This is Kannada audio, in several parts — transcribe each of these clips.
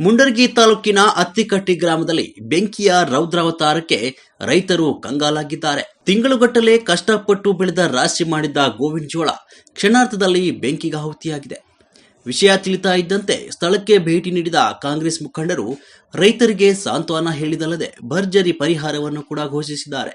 ಮುಂಡರ್ಗಿ ತಾಲೂಕಿನ ಅತ್ತಿಕಟ್ಟಿ ಗ್ರಾಮದಲ್ಲಿ ಬೆಂಕಿಯ ರೌದ್ರಾವತಾರಕ್ಕೆ ರೈತರು ಕಂಗಾಲಾಗಿದ್ದಾರೆ ತಿಂಗಳುಗಟ್ಟಲೆ ಕಷ್ಟಪಟ್ಟು ಬೆಳೆದ ರಾಶಿ ಮಾಡಿದ್ದ ಗೋವಿನ ಜೋಳ ಕ್ಷಣಾರ್ಥದಲ್ಲಿ ಬೆಂಕಿಗಾಹುತಿಯಾಗಿದೆ ವಿಷಯ ತಿಳಿತಾ ಇದ್ದಂತೆ ಸ್ಥಳಕ್ಕೆ ಭೇಟಿ ನೀಡಿದ ಕಾಂಗ್ರೆಸ್ ಮುಖಂಡರು ರೈತರಿಗೆ ಸಾಂತ್ವನ ಹೇಳಿದಲ್ಲದೆ ಭರ್ಜರಿ ಪರಿಹಾರವನ್ನು ಕೂಡ ಘೋಷಿಸಿದ್ದಾರೆ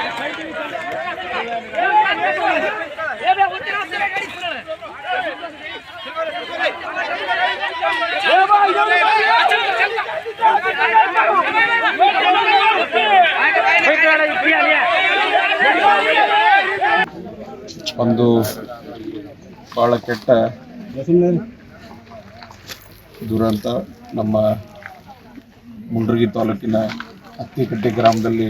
ಒಂದು ಭಾಳ ಕೆಟ್ಟ ದುರಂತ ನಮ್ಮ ಮುಂಡ್ರಗಿ ತಾಲೂಕಿನ ಅತ್ತಿಕಟ್ಟೆ ಗ್ರಾಮದಲ್ಲಿ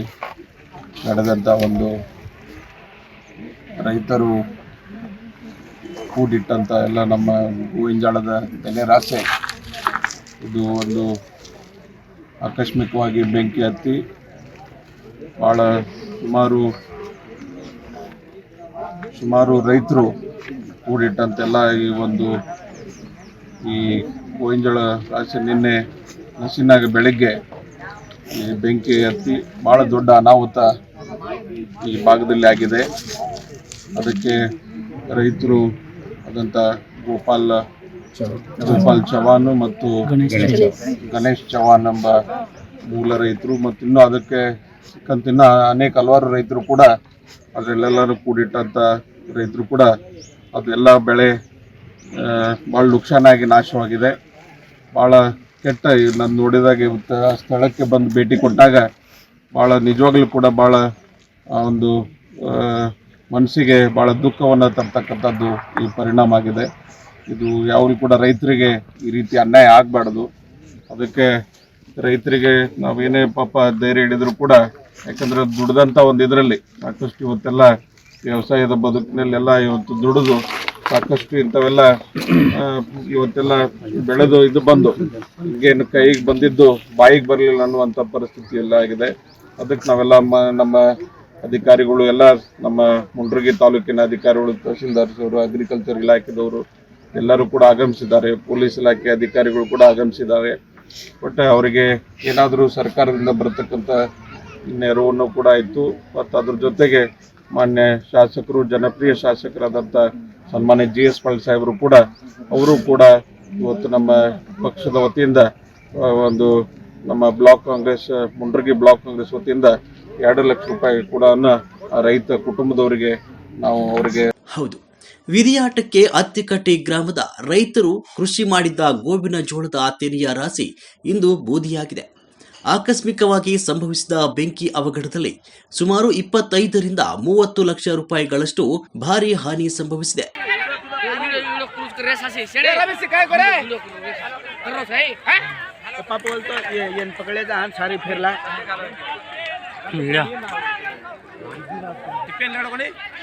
ನಡೆದಂಥ ಒಂದು ರೈತರು ಕೂಡಿಟ್ಟಂಥ ಎಲ್ಲ ನಮ್ಮ ಹೂವಿಂಜಾಳದ ತೆನೆ ರಾಶಿ. ಇದು ಒಂದು ಆಕಸ್ಮಿಕವಾಗಿ ಬೆಂಕಿ ಹತ್ತಿ ಭಾಳ ಸುಮಾರು ಸುಮಾರು ರೈತರು ಕೂಡಿಟ್ಟಂತೆಲ್ಲ ಈ ಒಂದು ಈ ಗೋವಿಂಜಳ ರಾಶಿ ನಿನ್ನೆ ನಸಿನಾಗ ಬೆಳಗ್ಗೆ ಈ ಬೆಂಕಿ ಹತ್ತಿ ಭಾಳ ದೊಡ್ಡ ಅನಾಹುತ ಈ ಭಾಗದಲ್ಲಿ ಆಗಿದೆ. ಅದಕ್ಕೆ ರೈತರು ಆದಂಥ ಗೋಪಾಲ್ ಗೋಪಾಲ್ ಚವಾನ್ ಮತ್ತು ಗಣೇಶ್ ಚವಾನ್ ಎಂಬ ಮೂಲ ರೈತರು ಮತ್ತು ಇನ್ನೂ ಅದಕ್ಕೆ ಸಿಕ್ಕಂತಿನ್ನ ಅನೇಕ ಹಲವಾರು ರೈತರು ಕೂಡ ಅದರಲ್ಲೆಲ್ಲರೂ ಕೂಡಿಟ್ಟಂಥ ರೈತರು ಕೂಡ ಅದೆಲ್ಲ ಬೆಳೆ ಭಾಳ ನುಕ್ಸಾನಾಗಿ ನಾಶವಾಗಿದೆ. ಭಾಳ ಕೆಟ್ಟ ನಾನು ನೋಡಿದಾಗ ಇವತ್ತು ಆ ಸ್ಥಳಕ್ಕೆ ಬಂದು ಭೇಟಿ ಕೊಟ್ಟಾಗ ಭಾಳ ನಿಜವಾಗ್ಲೂ ಕೂಡ ಭಾಳ ಒಂದು ಮನಸ್ಸಿಗೆ ಭಾಳ ದುಃಖವನ್ನು ತರ್ತಕ್ಕಂಥದ್ದು ಈ ಪರಿಣಾಮ ಆಗಿದೆ. ಇದು ಯಾವಾಗಲೂ ಕೂಡ ರೈತರಿಗೆ ಈ ರೀತಿ ಅನ್ಯಾಯ ಆಗಬಾರ್ದು. ಅದಕ್ಕೆ ರೈತರಿಗೆ ನಾವೇನೇ ಪಾಪ ಧೈರ್ಯ ಹಿಡಿದ್ರು ಕೂಡ, ಯಾಕಂದರೆ ದುಡ್ದಂಥ ಒಂದು ಇದರಲ್ಲಿ ಸಾಕಷ್ಟು ಇವತ್ತೆಲ್ಲ ವ್ಯವಸಾಯದ ಬದುಕಿನಲ್ಲೆಲ್ಲ ಇವತ್ತು ದುಡಿದು ಸಾಕಷ್ಟು ಇಂಥವೆಲ್ಲ ಇವತ್ತೆಲ್ಲ ಬೆಳೆದು ಇದು ಬಂದು ಈಗೇನು ಕೈಗೆ ಬಂದಿದ್ದು ಬಾಯಿಗೆ ಬರಲಿಲ್ಲ ಅನ್ನುವಂಥ ಪರಿಸ್ಥಿತಿ ಎಲ್ಲ ಆಗಿದೆ. ಅದಕ್ಕೆ ನಾವೆಲ್ಲ ನಮ್ಮ ಅಧಿಕಾರಿಗಳು ಎಲ್ಲ, ನಮ್ಮ ಮುಂಡ್ರಗಿ ತಾಲೂಕಿನ ಅಧಿಕಾರಿಗಳು ತಹಸೀಲ್ದಾರ್ಸ್ ಅವರು ಅಗ್ರಿಕಲ್ಚರ್ ಇಲಾಖೆದವರು ಎಲ್ಲರೂ ಕೂಡ ಆಗಮಿಸಿದ್ದಾರೆ. ಪೊಲೀಸ್ ಇಲಾಖೆ ಅಧಿಕಾರಿಗಳು ಕೂಡ ಆಗಮಿಸಿದ್ದಾರೆ. ಒಟ್ಟು ಅವರಿಗೆ ಏನಾದರೂ ಸರ್ಕಾರದಿಂದ ಬರತಕ್ಕಂಥ ನೆರವನ್ನು ಕೂಡ ಇತ್ತು. ಮತ್ತು ಅದ್ರ ಜೊತೆಗೆ ಮಾನ್ಯ ಶಾಸಕರು, ಜನಪ್ರಿಯ ಶಾಸಕರಾದಂಥ ಸನ್ಮಾನ್ಯ ಜಿ ಎಸ್ ಪಾಲ್ ಸಾಹೇಬರು ಕೂಡ, ಅವರು ಕೂಡ ಇವತ್ತು ನಮ್ಮ ಪಕ್ಷದ ವತಿಯಿಂದ ಒಂದು ನಮ್ಮ ಬ್ಲಾಕ್ ಕಾಂಗ್ರೆಸ್, ಮುಂಡ್ರಗಿ ಬ್ಲಾಕ್ ಕಾಂಗ್ರೆಸ್ ವತಿಯಿಂದ ಎರಡು ಲಕ್ಷ ರೂಪಾಯಿ ಕೂಡ ರೈತ ಕುಟುಂಬದವರಿಗೆ ನಾವು ಅವರಿಗೆ ಹೌದು. ವಿಧಿಯಾಟಕ್ಕೆ ಅತ್ತಿಕಟ್ಟಿ ಗ್ರಾಮದ ರೈತರು ಕೃಷಿ ಮಾಡಿದ್ದ ಗೋವಿನ ಜೋಳದ ತೆನೆಯ ರಾಶಿ ಇಂದು ಬೂದಿಯಾಗಿದೆ. ಆಕಸ್ಮಿಕವಾಗಿ ಸಂಭವಿಸಿದ ಬೆಂಕಿ ಅವಘಡದಲ್ಲಿ ಸುಮಾರು ಇಪ್ಪತ್ತೈದರಿಂದ ಮೂವತ್ತು ಲಕ್ಷ ರೂಪಾಯಿಗಳಷ್ಟು ಭಾರಿ ಹಾನಿ ಸಂಭವಿಸಿದೆ.